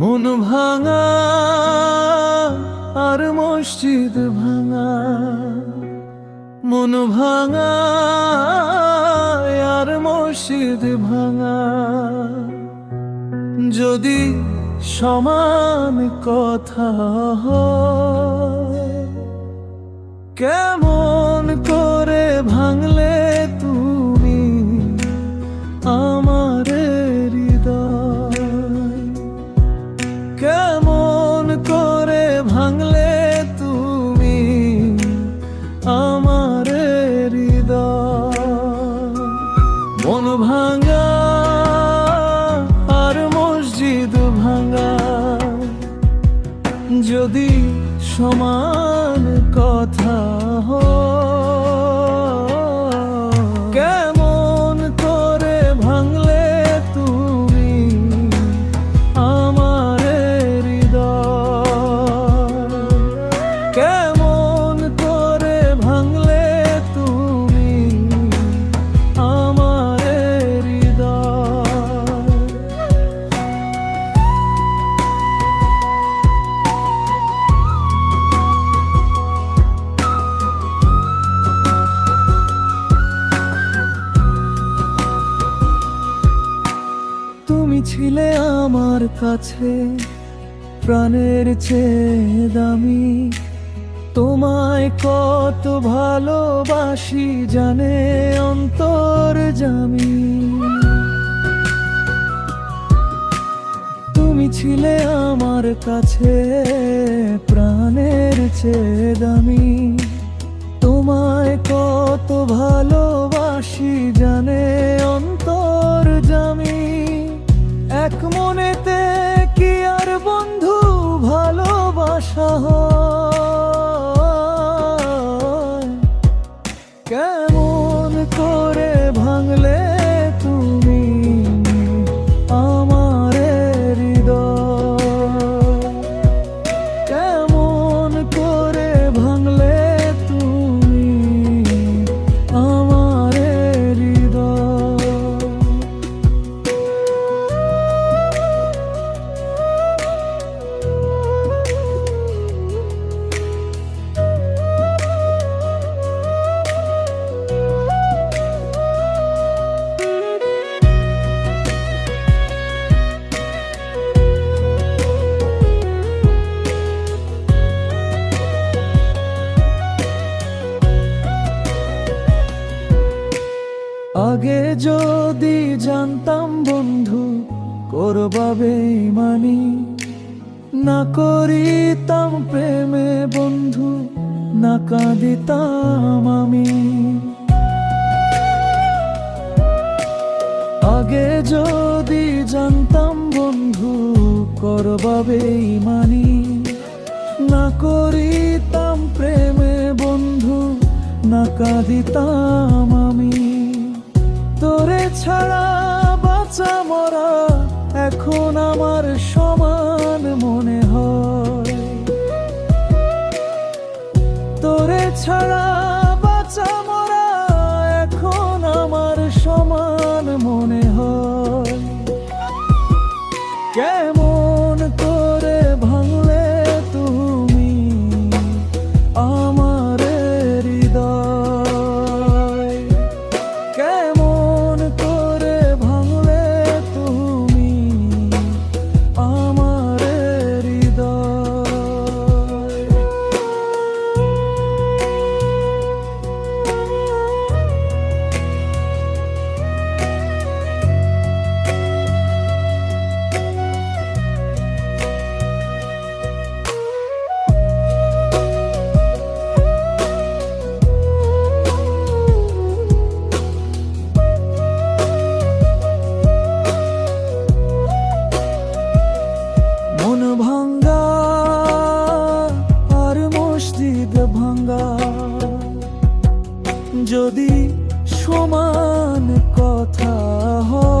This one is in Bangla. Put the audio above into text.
মন ভাঙা আর মসজিদ ভাঙা। মন ভাঙা আর মসজিদ ভাঙা। যদি সমান কথা কেমন করে সমান কথা হয়, আমার কাছে প্রাণের চেয়ে দামি। তোমায় কত ভালোবাসি জানে অন্তর জামি। তুমি ছিলে আমার কাছে প্রাণের চেয়ে দামি। আগে যদি জানতাম বন্ধু করবাবে মানি না করিতাম প্রেমে বন্ধু, না কাঁদিতাম আমি। আগে যদি জানতাম বন্ধু করবাবে মানি না করিতাম প্রেমে বন্ধু, না কাঁদিতাম আমি। ছাড়া বাঁচা মরা এখন আমার সমান মনে হয়। তোরে ছাড়া যদি সমান কথা হয়